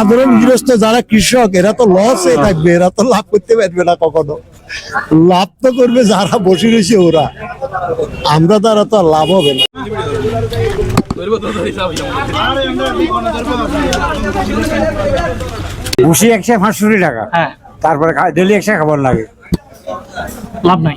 সাধারণ গৃহস্থ যারা কৃষক এরা তো লসে থাকবে এরা তো লাভ করতে পারবে না কখনো। লাভ তো করবে যারা বসে রয়েছে ওরা। আমরা দ্বারা তো আর লাভ হবে না। ভুসি একশো পাঁচষট্টি টাকা। হ্যাঁ। তারপরে ডেলি একশো খাবার লাগে। লাভ নাই।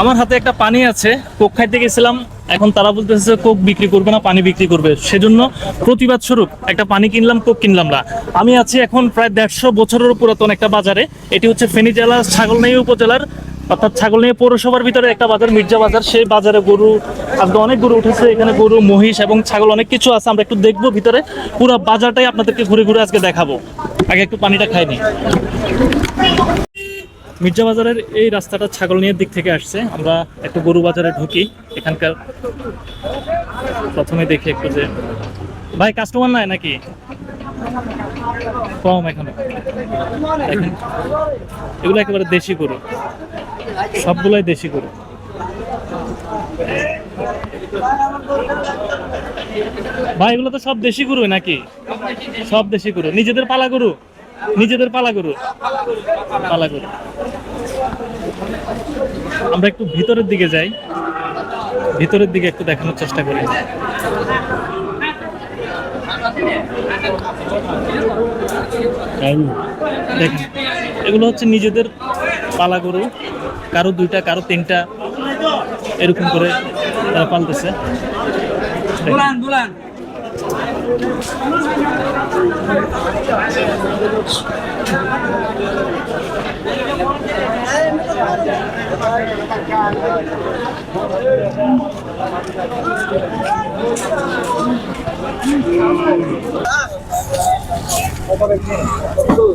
আমার হাতে একটা পানি আছে কোক খাইতে গেছিলাম এখন তারা বলতেছে কোক বিক্রি করবে না পানি বিক্রি করবে। সেজন্য প্রতিবাদ স্বরূপ একটা পানি কিনলাম কোক কিনলাম না। আমি আছি এখন প্রায় দেড়শো বছরের পুরাতন একটা বাজারে। এটি হচ্ছে ফেনী জেলার ছাগলনাই উপজেলার অর্থাৎ ছাগল নিয়ে পৌরসভার ভিতরে একটা বাজার, মির্জা বাজার, সেই বাজারে গরু, আজকে অনেক গরু উঠেছে, এখানে গরু, মহিষ এবং ছাগল অনেক কিছু আছে, আমরা একটু দেখব ভিতরে। পুরো বাজারটাই আপনাদেরকে ঘুরে ঘুরে আজকে দেখাবো। আগে একটু পানিটা খাইনি মির্জা বাজারের এই রাস্তাটা ছাগল নিয়ে দিক থেকে আসছে। আমরা একটু গরু বাজারে ঢুকি, এখানকার প্রথমে দেখি একটু যে ভাই কাস্টমার নাই নাকি? কম এখানে। এগুলো একেবারে দেশি গরু। সবগুলাই দেশি গরু। ভাই, এগুলো তো সব দেশি গরু নাকি? সব দেশি গরু। নিজেদের পালা গরু। নিজেদের পালা গরু। পালা গরু। আমরা একটু ভিতরের দিকে যাই। ভিতরের দিকে একটু দেখানোর চেষ্টা করি। এগুলো হচ্ছে নিজেদের পালা গরু। কারও দুইটা কারও তিনটা এরকম করে তারা পালতেছে।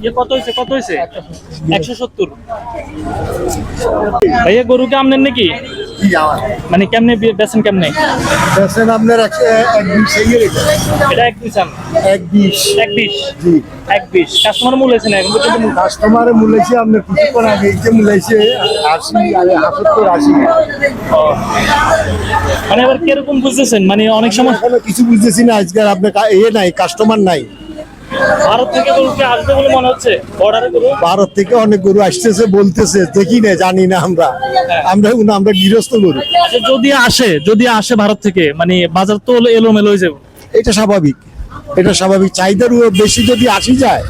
ইয়ে কত হয়েছে কত হয়েছে একশো সত্তর। ভাইয়া গরুকে আমনেন নাকি? মানে কেমনে বে- বেচেন কেমনে? দেখছেন আপনার এক বিশ। এটা এক আম এক বিশ। এক পিস জি। এক পিস কাস্টমার মূল হয়েছে না এখন পর্যন্ত মূল? কাস্টমারে মূল্যাইছে আপনার কিছুক্ষণ আগে যে মূল্যাইছে আশি আরে হাসত্তর আশি। মানে এবার কীরকম বুঝতেছেন? মানে অনেক সময় কিছু বুঝতেছি না আজকাল আপনার এ নাই কাস্টমার নাই। ভারত থেকে গরু কি আসবে বলে মনে হচ্ছে? বর্ডারে গরু ভারত থেকে অনেক গরু আসতেছে বলতেছে দেখি না জানি না আমরা। আমরা আমরা গৃহস্থ গরু। আচ্ছা যদি আসে যদি আসে ভারত থেকে মানে বাজার তো এলোমেলো হয়ে যাবে। এটা স্বাভাবিক। এটা স্বাভাবিক। চাহিদার বেশি যদি আসি যায়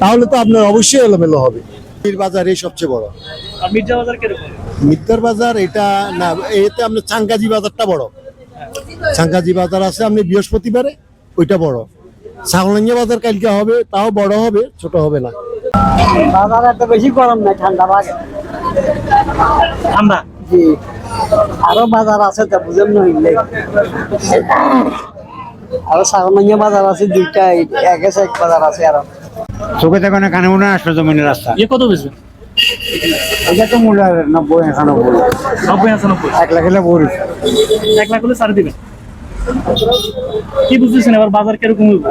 তাহলে তো আপনার অবশ্যই এলোমেলো হবে। বাজার এই সবচেয়ে বড়। আর মির্জা বাজার কীরকম? মিত্তর বাজার এটা না এতে আপনার চাঙ্গাজি বাজারটা বড়। চাঙ্গাজি বাজার আছে আপনি বৃহস্পতিবারে ওইটা বড়। সাগলাঙ্গা বাজার কালকে হবে তাও বড় হবে ছোট হবে না। বাজার এত বেশি গরম নাই ঠান্ডা লাগে ঠান্ডা? জি। আরও বাজার আছে তা বুঝেন নইলে আরও সাগরমাইয়া বাজার আছে দুইটা এক এক বাজার আছে আরও। চোখে দেখো না কানে মনে আসলো জমিনের রাস্তা। ইয়ে কত বেচবেন? এটা তো মূল্য নব্বই একানব্বই। নব্বই আছে নব্বই এক লাখ হলে বড়। এক লাখ হলে সাড়ে দিবেন? কি বুঝতেছেন এবার বাজার কীরকম হইব?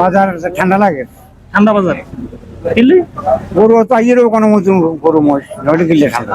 বাজার ঠান্ডা লাগে। ঠান্ডা বাজার। কিনলে? গরু তো আইয়েরও কোনো গরু মহিষ নইলে কিনলে ঠান্ডা।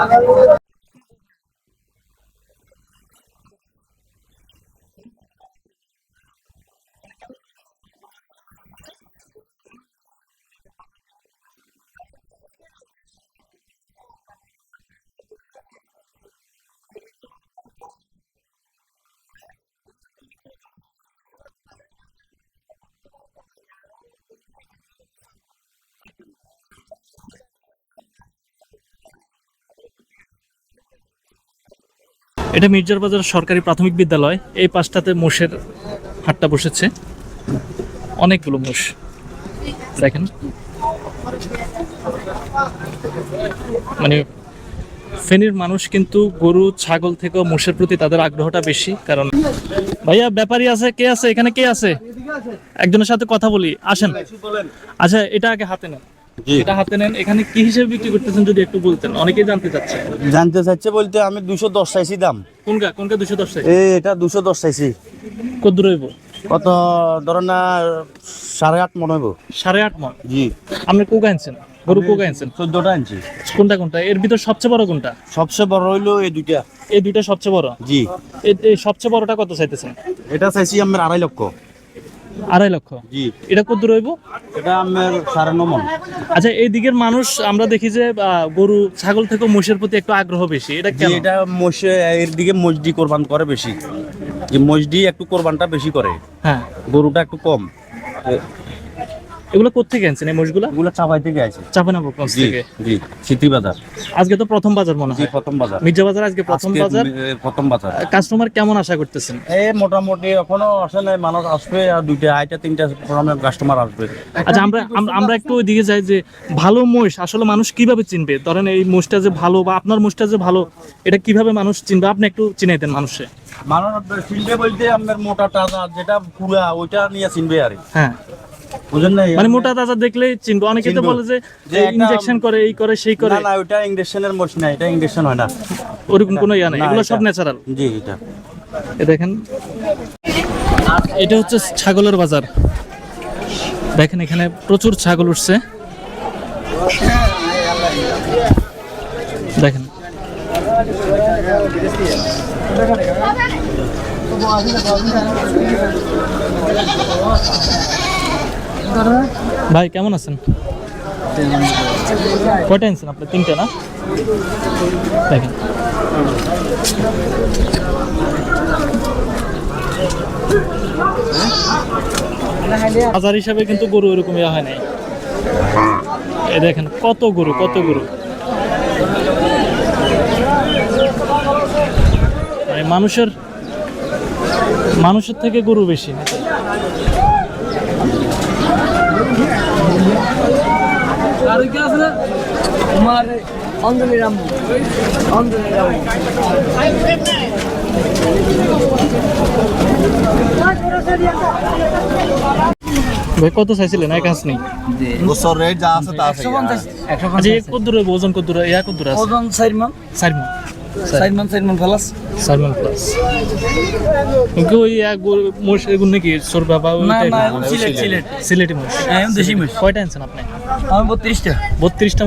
এটা মির্জার বাজার সরকারি প্রাথমিক বিদ্যালয়। এই পাশটাতে মোষের হাটটা বসেছে। অনেকগুলো মোষ। দেখেন। মানে ফেনীর মানুষ কিন্তু গরু, ছাগল থেকেও মোষের প্রতি তাদের আগ্রহটা বেশি। কারণ ভাইয়া, ব্যাপারী আছে, কে আছে, এখানে কে আছে? একজনের সাথে কথা বলি, আসেন। আচ্ছা এটা আগে হাতে নেন। এটা হাতে নেন। এখানে কি হিসেবে বিক্রি করতেছেন যদি একটু বলতেন? অনেকেই জানতে চাচ্ছে। জানতে চাইছে বলতে আমি দুশো দশ চাইছি দাম। কোনটা? কোনটা দুশো দশ এই এটা দুশো দশ চাইছি। কত দূর হইব? কত ধরো না সাড়ে আট মনে হইব। সাড়ে আট মন? জি। আপনি কোক আনছেন? গরু কোক আনছেন? চোদ্দটা আনছি। কোনটা কোনটা? এর ভিতর সবচেয়ে বড় কোনটা? সবচেয়ে বড় হইল এই দুইটা। এই দুইটা সবচেয়ে বড়? জি। এই সবচেয়ে বড়টা কত চাইতেছেন? এটা চাইছি আমার আড়াই লক্ষ। আড়াই লক্ষ? জি। এটা কত দূর হইব? এটা আমার সাড়ে ন মন। আচ্ছা এই দিকের মানুষ আমরা দেখি যে গরু ছাগল থেকে মোষের প্রতি একটু আগ্রহ বেশি এটা কি কেন? এটা মোষে এর দিকে মসজি কোরবান করে বেশি। যে মসজি একটু কোরবানটা বেশি করে। হ্যাঁ। গরুটা একটু কম। এগুলো কোথেকে আনছেন এই মোষগুলা? এগুলো চাপাই থেকে আছে। থেকে? জি সিটি বাজার। আজকে তো প্রথম বাজার মনে হয়। প্রথম বাজার। মির্জা বাজার আজকে প্রথম বাজার। প্রথম বাজার। কাস্টমার কেমন আশা করতেছেন? মোটামুটি এখনও আসে নাই মানুষ আসবে আর দুইটা আইটা তিনটা কাস্টমার আসবে। আচ্ছা আমরা আমরা- একটু ওইদিকে যাই যে ভালো মোষ আসলে মানুষ কীভাবে চিনবে? ধরেন এই মোষটা যে ভালো বা আপনার মোষটা যে ভালো এটা কীভাবে মানুষ চিনবে? আপনি একটু চিনাই দেন মানুষে। মানুষ চিনবে বলতে আপনার মোটা টাজা যেটা পুরা ওইটা নিয়ে চিনবে আর হ্যাঁ। মানে মোটা তাজা দেখলেই চিনবে। অনেকে তো বলে যে ইনজেকশন করে এই করে সেই করে। না না ওইটা ইঞ্জেকশনের মোষ না এটা ইঞ্জেকশন হয় না। ওরকম কোনো ইয়া নেই। এগুলো সব ন্যাচারাল জি এটা। এ দেখেন। এটা হচ্ছে ছাগলের বাজার। দেখেন এখানে প্রচুর ছাগল উঠছে। দেখেন। ভাই, কেমন আছেন? কয়টা আনছেন আপনি? তিনটা না? দেখেন। বাজার হিসাবে কিন্তু গরু এরকম ইয়া হয় নাই। এ দেখেন, কত গরু কত গরু। মানে মানুষের মানুষের থেকে গরু বেশি তোমার অঞ্জলি রাম অঞ্জলি রাম ভাই কত চাইছিলেন এক হাঁস নেই। বছর রেট যা আছে তা আছে। আচ্ছা এ কত দূরে ওজন কত দূরে ইয়া কত দূরে আছে? ওজন 4 মান 4 মান চার মান ফেলাস? চার মণ প্লাস কিন্তু ওই এক মোষ এগুলো নাকি? সরবা বা ওই না না সিলেট সিলেট। সিলেটি। মোষ। হ্যাঁ দেশি মোষ। কয়টা আনছেন আপনি? আমি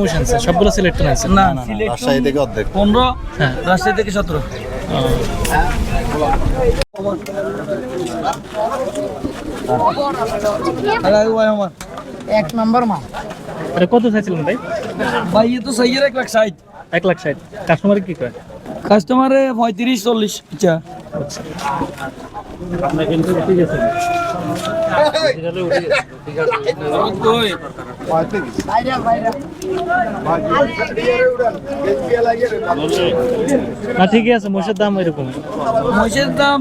মোষ আনছেন। সবগুলো সিলেক্ট করে আনছেন? না সিলেট রাজশাহী থেকে অর্ধেক। পনেরো হ্যাঁ। রাজশাহী থেকে সতেরো। এক নাম্বার মা। কত চাইছিলেন ভাই? ভাই এ তো সাইয়ের এক লাখ ষাট। এক লাখ ষাট। কাস্টমার কি কয়? কাস্টমারে পঁয়ত্রিশ চল্লিশ আচ্ছা আপনার ঠিক আছে না ঠিকই আছে মোষের দাম এরকম। মহিষের দাম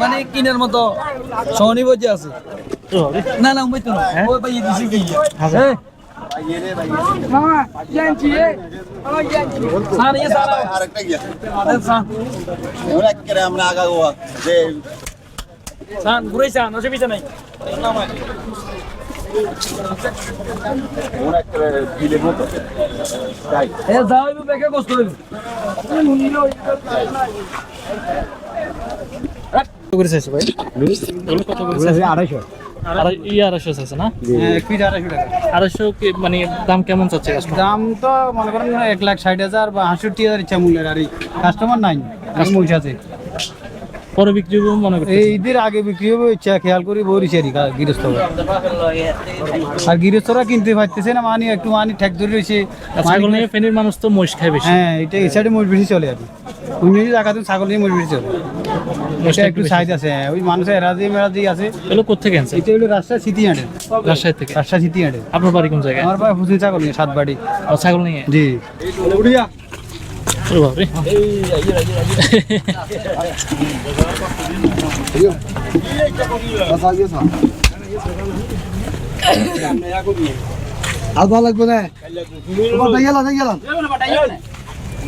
মানে কিনের মতো সহনি বজে আছে। না না তো না। হ্যাঁ? ওই ভাই দিছি কি হাজার। আমরা আগা গোয়া। যে স্যার ঘুরে স্যার অসুবিধা নাই। ওরা একেবারে বিলের মতো এ যাও এবার বেকে কষ্ট হইব কত করে চাইছো ভাই এগুলো কত করে চাইছো? আড়াই- ই আড়াইশো চাইছে না আড়াইশো মানে দাম কেমন চাচ্ছে দাম তো মনে করেন এক লাখ ষাট হাজার বা আটষট্টি হাজার ইচ্ছা মূল্যের আর কাস্টমার নাই আছে। পরে বিক্রি করব মনে করতে এই ঈদের আগে বিক্রি হবে ইচ্ছা খেয়াল করি আর গৃহস্থ আর গৃহস্থরা কিনতে পারতেছে না মানি একটু মানি ঠেক ধরে রয়েছে। ফেনীর মানুষ তো মহিষ খায় বেশি। হ্যাঁ এটা এই সাইডে মহিষ বেশি চলে আর অন্য জায়গাতে ছাগল নিয়ে মহিষ বেশি এটা একটু সাইজ আছে। হ্যাঁ, ওই মানুষের এরাজি মেরাজি আছে। এগুলো কোথেকে আনছে? এটা হলো রাজশাহী সিটি হাঁটের রাজশাহী থেকে? রাজশাহী সিটি আপনার বাড়ি কোন জায়গায়? আমার হুসেন ছাগল নিয়ে সাত বাড়ি ও, ছাগল নিয়ে? জি। আর ভালো লাগবে না? তোমার গেলাম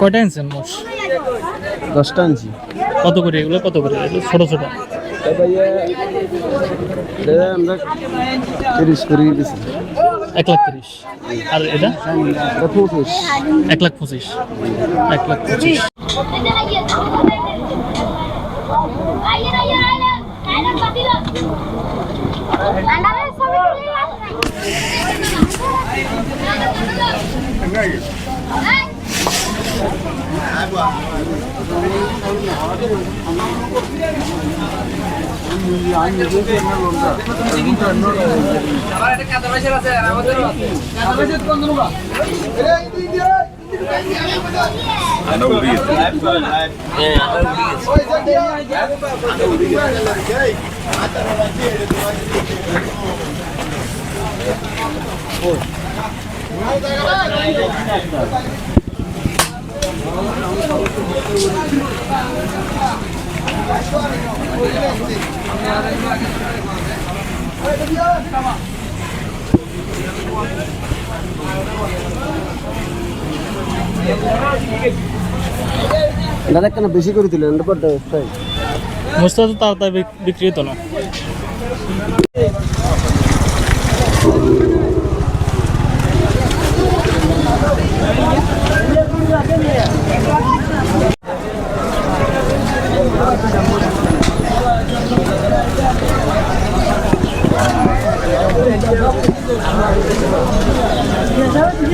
কয়টা আনছেন দশটা আনছি। কত করে এগুলো? কত করে? ছোট ছোট। আমরা তিরিশ করে দিয়েছি এক লাখ তিরিশ। আর এটা? এক লাখ পঁচিশ। এক লাখ পঁচিশ। আমাদের I know who he is. Yeah, I know who he is. I know who he is. Thank you. দাদা কেন বেশি করে দিলেন? মোষটা তো তাড়াতাড়ি বিক্রি হতো না।